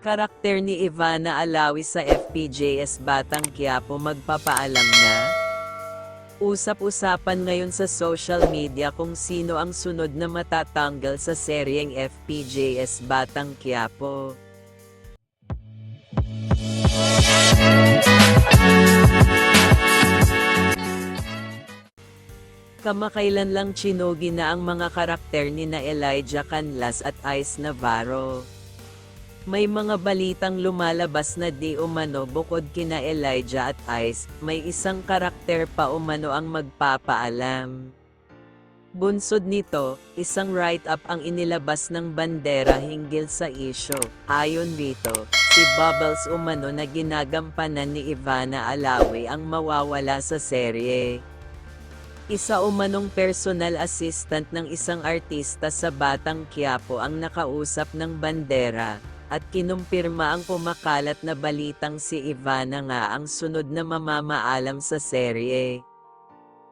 Karakter ni Ivana Alawi sa FPJS Batang Quiapo magpapaalam na. Usap-usapan ngayon sa social media kung sino ang sunod na matatanggal sa seryeng FPJS Batang Quiapo. Kamakailan lang chinugi na ang mga karakter ni na Elijah Canlas at Ice Navarro. May mga balitang lumalabas na di umano bukod kina Elijah at Ice, may isang karakter pa umano ang magpapaalam. Bunsod nito, isang write-up ang inilabas ng bandera hinggil sa isyo. Ayon dito, si Bubbles umano na ginagampanan ni Ivana Alawi ang mawawala sa serye. Isa umanong personal assistant ng isang artista sa Batang Quiapo ang nakausap ng bandera, at kinumpirma ang pumakalat na balitang si Ivana nga ang sunod na mamamaalam sa serye.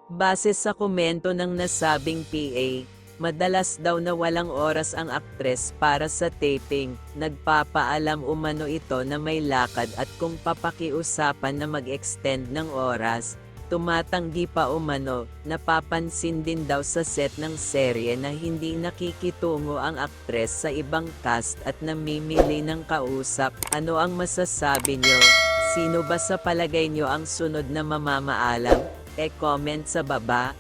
Base sa komento ng nasabing PA, madalas daw na walang oras ang aktres para sa taping, nagpapaalam umano ito na may lakad at kung papakiusapan na mag-extend ng oras, tumatanggi pa umano, napapansin din daw sa set ng serye na hindi nakikitungo ang aktres sa ibang cast at namimili ng kausap. Ano ang masasabi nyo? Sino ba sa palagay nyo ang sunod na mamamaalam? E-comment sa baba.